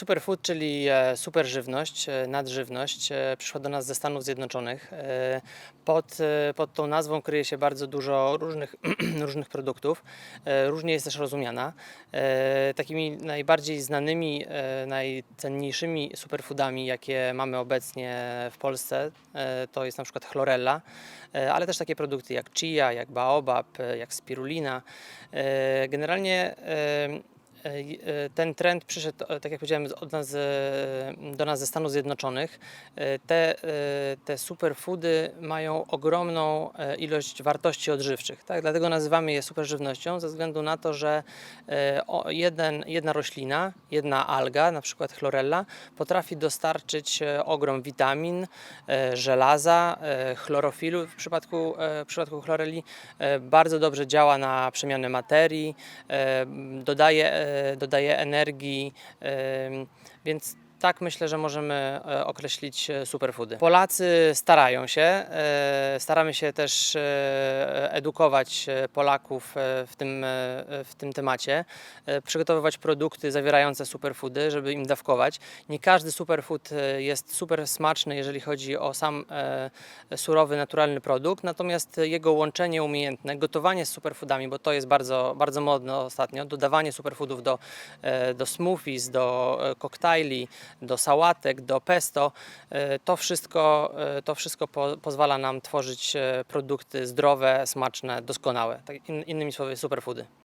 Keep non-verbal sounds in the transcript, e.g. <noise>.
Superfood, czyli e, superżywność, e, nadżywność, e, przyszła do nas ze Stanów Zjednoczonych. Pod, pod tą nazwą kryje się bardzo dużo różnych, <clears throat> różnych produktów. Różnie jest też rozumiana. Takimi najbardziej znanymi, najcenniejszymi superfoodami, jakie mamy obecnie w Polsce, to jest na przykład chlorella, ale też takie produkty jak chia, jak baobab, jak spirulina. Generalnie Ten trend przyszedł, e, tak jak powiedziałem, od nas, e, do nas ze Stanów Zjednoczonych. E, Te, e, te superfoody mają ogromną e, ilość wartości odżywczych. Tak? Dlatego nazywamy je superżywnością, ze względu na to, że e, jeden, jedna roślina, jedna alga, na przykład chlorella, potrafi dostarczyć e, ogrom witamin, e, żelaza, e, chlorofilu w przypadku, e, w przypadku chloreli. E, Bardzo dobrze działa na przemianę materii, e, dodaje, e, dodaje energii, więc tak myślę, że możemy e, określić e, superfoody. Polacy starają się, e, staramy się też edukować Polaków w tym, w tym temacie, przygotowywać produkty zawierające superfoody, żeby im dawkować. Nie każdy superfood jest super smaczny, jeżeli chodzi o sam surowy, naturalny produkt, natomiast jego łączenie umiejętne, gotowanie z superfoodami, bo to jest bardzo, bardzo modne ostatnio, dodawanie superfoodów do, do smoothies, do koktajli, do sałatek, do pesto, e, to wszystko, e, to wszystko po, pozwala nam tworzyć e, produkty zdrowe, smaczne, doskonałe. Tak, in, innymi słowy, superfoody.